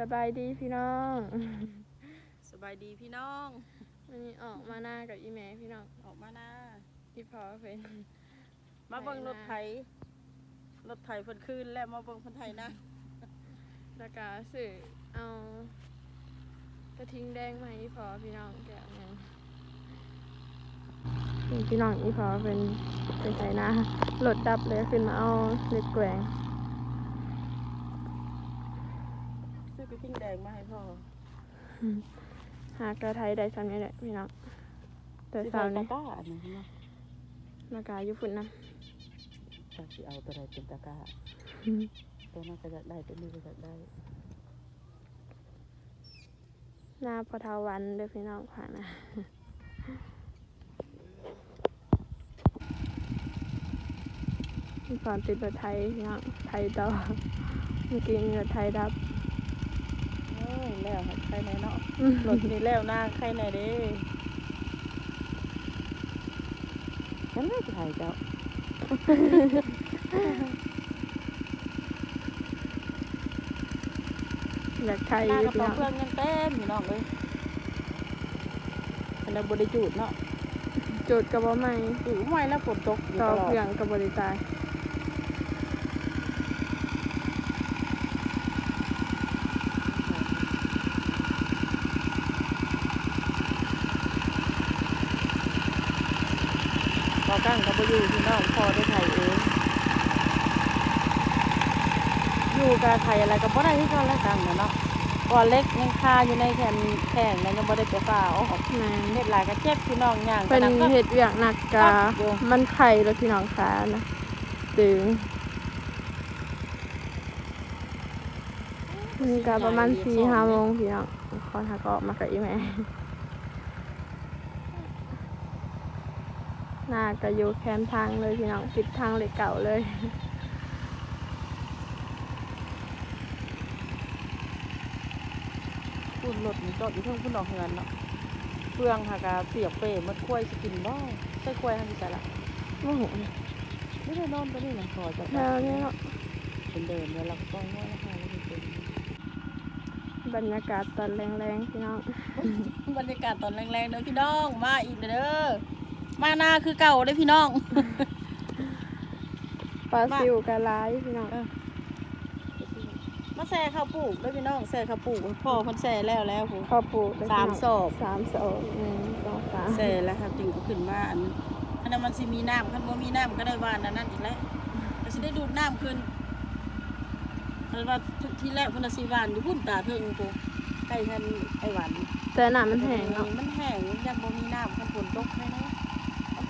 สบายดีพี่น้องสบายดีพี่น้องวันนี้ออกมาหน้ากับอีแม่พี่น้องออกมานะพี่พอเป็นมาเบิ่งรถไถรถไถเพิ่นคืนแล้วมาเบิ่งเพิ่นไถนะแล้วก็สื่อเอากระทิงแดงมาให้พี่พอพี่น้องแกะหนึ่งนี่พี่น้องอีพอเป็นเป็นไถนาหลดดับเลยขึ้นมาเอาเล็กแกวง อกระทิงแดงมาให้พ่อหากระไทยได้ซ้ำนี่แหละพี่น้องแต่สิสาวเอาตะกร้าอันนี้เนาะแล้วก็อยุฝุ่นนะจักสิเอาตัวใดเป็นตะกร้าตัวนั้นก็อยากได้ตัวนี้ก็อยากได้หน้าพอเทาวันเด้อพี่น้องผ่านะมีความติดรถไทยพี่น้องไทยต่อเมื่อกี้มีรถไทยดับ แล้วใครไหนเนาะรถนี่แล้วหน้าใครไหนเด้ฉันไม่ไถเจ้าอยากไทยหน้าอกระยู่พี่เป๋าน้องเพื่อนยังเต็มพี่น้องเลยอันนั้นบริจูดเนาะจุดกระบอกไม่อยู่ไม่แล้วฝนตกอยู่ต่ตอลอดเพื่องกระบริตาย บ่กั้งก็บ่อยู่พี่น้องพอได้ไถเองอยู่กับไถอะไรก็บ่ได้ที่เขาแล้วกันน่ะเนาะก่อนเล็กยังคาอยู่ในแขนแข้งแล้วยังบ่ได้ไปฝ่าออกแม่นเฮ็ดหลายก็เจ็บพี่น้องย่างเป็นก็นักก็เห็ดเวียกหนักกาครับอยู่มันไข่แล้วพี่น้องขานะตึงนี่ก็ประมาณสี่ห้าโมงพี่น้องคอนหากออกมากับอีแม่ หน้าก็อยู่แคมทางเลยพี่น้องปิดทางเหล็กเก่าเลยพุ่นรถนี่จอดอยู่เพิ่งพุ่นออกเฮือนเนาะเฟืองหากะเปียกเป้มันควายสิกินบ่ใส่ควายหันสิใส่ละโอ้โหไม่ได้นอนตัวนี้น่ะพอจะแถวนี้เนาะเป็นเดินแล้วเราก็ต้องว่าราคาแล้วมันเป็นบรรยากาศตอนแรงๆพี่น้อง บรรยากาศตอนแรงๆเด้อพี่น้องมาอีกเด้อ มาหน้าคือเก่าเด้อพี่น้อง ปลาซิวกะลายพี่น้องมาแซ่ข้าวปลูกด้วยพี่น้องแซ่ข้าวปลูกพ่อเพิ่นแซ่แล้วแล้วผม ข้าวปลูกด้วยสามพี่น้งศอก สามศอกหนึ่งสองสามแซ่แล้วครับจึงก็ขึ้นมาอันอันนั้นมันสิมีน้ำคันบ่มีน้ำก็ได้หวานอันนั้นอีกแล้วก็สิได้ดูดน้ำขึ้นอันว่าทุกที่แรกเพิ่นนะสิหวานอยู่พุ่นตาเทิงปูใกล้ทันไอ้หวาน แต่หนามันแห้งเนาะ มันแห้งยังบ่มีน้ำคันฝนตกแม่นะคัน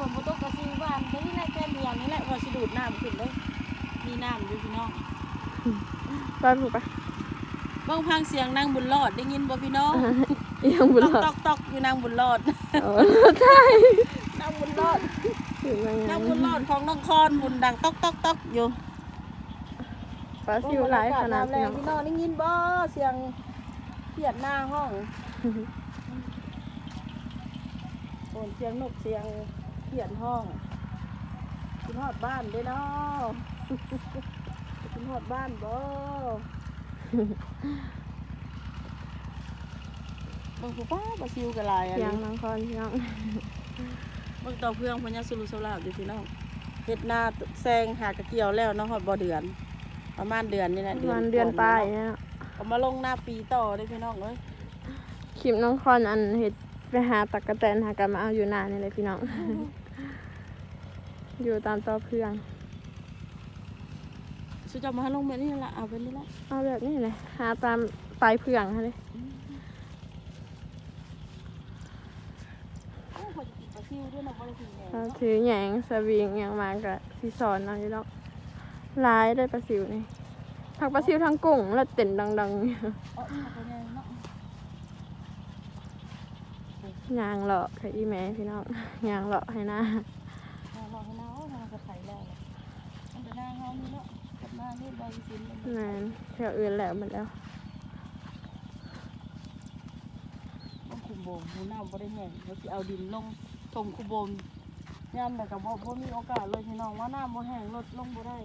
ฝนบ่ตกก็สิหวานได้นี่แหละแค่เดียวนี่แหละว่าสิดูดน้ำขึ้นเลยมีน้ำอยู่พี่น้องปลาถูกปะเบิ่งพังเสียงนางบุญรอดได้ยินบ่พี่น้องเอียงบุญตอกหลอดตอกตอกอยู่นางบุญรอดโอ้ใช่นางบุญรอดถึงยังไงนางบุญรอดของน้องคอนบุญดังตอกตอกตอกอยู่ปลาซิวหลายขนาดแรพี่งน้องพี่น้องได้ยินบ่เสียงเขียดหน้าห้องโอนเสียงนกเสียง เขียดห้องกินฮอดบ้านเด้อเนาะกินฮอดบ้านบ่บางผู้ป้าบาซิวกะลายอันเสียงนี้นางคอนพี่น้องเบิ่งต่อเพื่องพญาสุรุสลาบอยู่พี่น้องเฮ็ดนาแซงหากระเกี่ยวแล้วเนาะฮอดบ่เดือน ประมาณเดือนนี่แหละวันเดือนปลายเนี่ยเนาะเอามาลงหน้าปีต่อเด้อพี่น้องเอ้ย คลิปน้องคอนอันเห็ด ไปหาตักกะแตนหากันมาเอาอยู่นานนี่เลยพี่น้อง อยู่ตามต่อเพื่อนสุจะมาให้ลงแบบนี้ละเอาไปนี่ละเอาแบบนี้เลยหาตามปลายเพื่องค่ะเลยโอ้พอจะกินปลาซิวด้วยนะบ่ได้กินแหเรางเนาะถือแหยงสวิงอย่างมากะสีสอนเอาอยู่แล้วลายได้ปลาซิวนี่ผักปลาซิวทั้งกุ้งแล้วเต้นดังๆเอาเอาไปแน่เนาะ ยางเลาะค่ะอีแม่พี่น้องยางเลาะให้หน้าเอาเราให้น้าเอาเราจะไถแล้วมันจะหน้าเฮานี่เนาะกับหน้านี่บ่สิกินนานแถวอื่นแล้วหมดแล้วต้องคุมโบมหมูน้ำบ่ได้แห้งเราสิเอาดินลงถมคุมโบมยามแต่ก็บ่บ่มีโอกาสเลยพี่น้องว่าน้ำบ่แห้งลดลงบ่ได้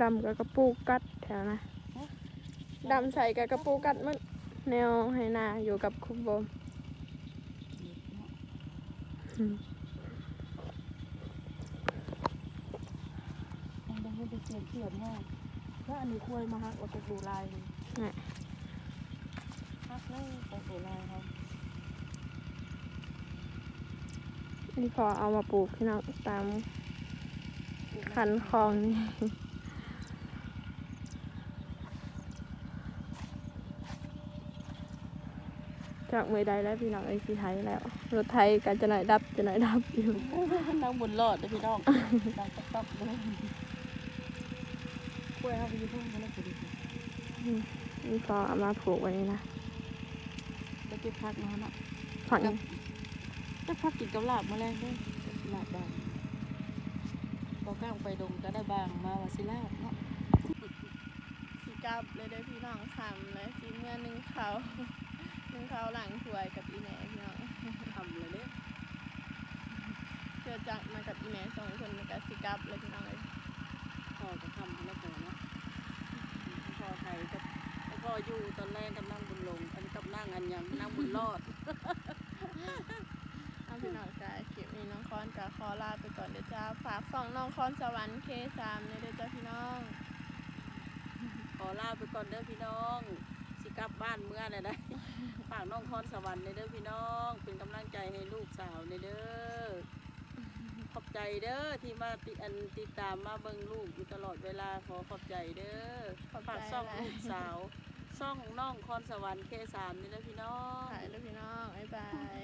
ดำกับกระปูกัดแถวนะดำใส่กับกระปูกัดมัน แนวให้นาอยู่กับคุณโบมยังได้ให้ไปเสียงเขียนแน่ถ้าอันนี้คุยมาฮักออกจากดูลายเลยนี่ฮักเลยออกดูลายครับนี่พอเอามาปลูกพี่น้องตามคันคลองนี่ จากมือใดแล้วพี่น้องไอ้สีไทยแล้ว รถไทยกันจะหน่อยดับจะหน่อยดับอยู่นั่งบนรอดเลยพี่น้องดังตับตับเลยคุยเอาไปอยืนพุ่งมาแล้วกูดินี่พอเอามาปลูกไว้นี่นะไปเก็บผักมาเนาะฝังจะพักกินกับลาบมาแรงด้วยลาบบางพอก้างไปดงก็ได้บางมาว่าสิลาบเนาะสีกลับเลยได้พี่น้องคำเลยสีเมื่อนึ่งเขา นึ่งเขาหลังถวยกับอีแม่พี่น้องทำเลยเด้เจอจักมากับอีแม่สองคนแล้วก็สีกลับเลยพี่น้องเลยพ่อจะทำแล้วพอเนาะพ่อไทยกับพ่ออยู่ตอนแรกกับนั่งบุญลงอันกับนั่งอันยังนั่งบุญรอดเอาพี่น้องจ้าคลิปนี้น้องคอนกับคอลาไปก่อนเดี๋ยวจ้าฝากส่องน้องคอนสวรรค์เคสามเนี่ยเดี๋ยวจ้าพี่น้อง ขอลาไปก่อนเด้อพี่น้อง สิกลับบ้านเมื่อไหร่ได้ฝากน้องคอนสวรรค์ในเด้อพี่น้อง เป็นกำลังใจให้ลูกสาวในเด้อขอบใจเด้อที่มาติอันติดตามมาเบิ่งลูกอยู่ตลอดเวลาขอขอบใจเด้อขอบใจฝากซ่องหลาย ลูกสาวซ่องน้องคอนสวรรค์เคสามนี่เด้อพี่น้อง ถ่ายเลยพี่น้องบ๊ายบาย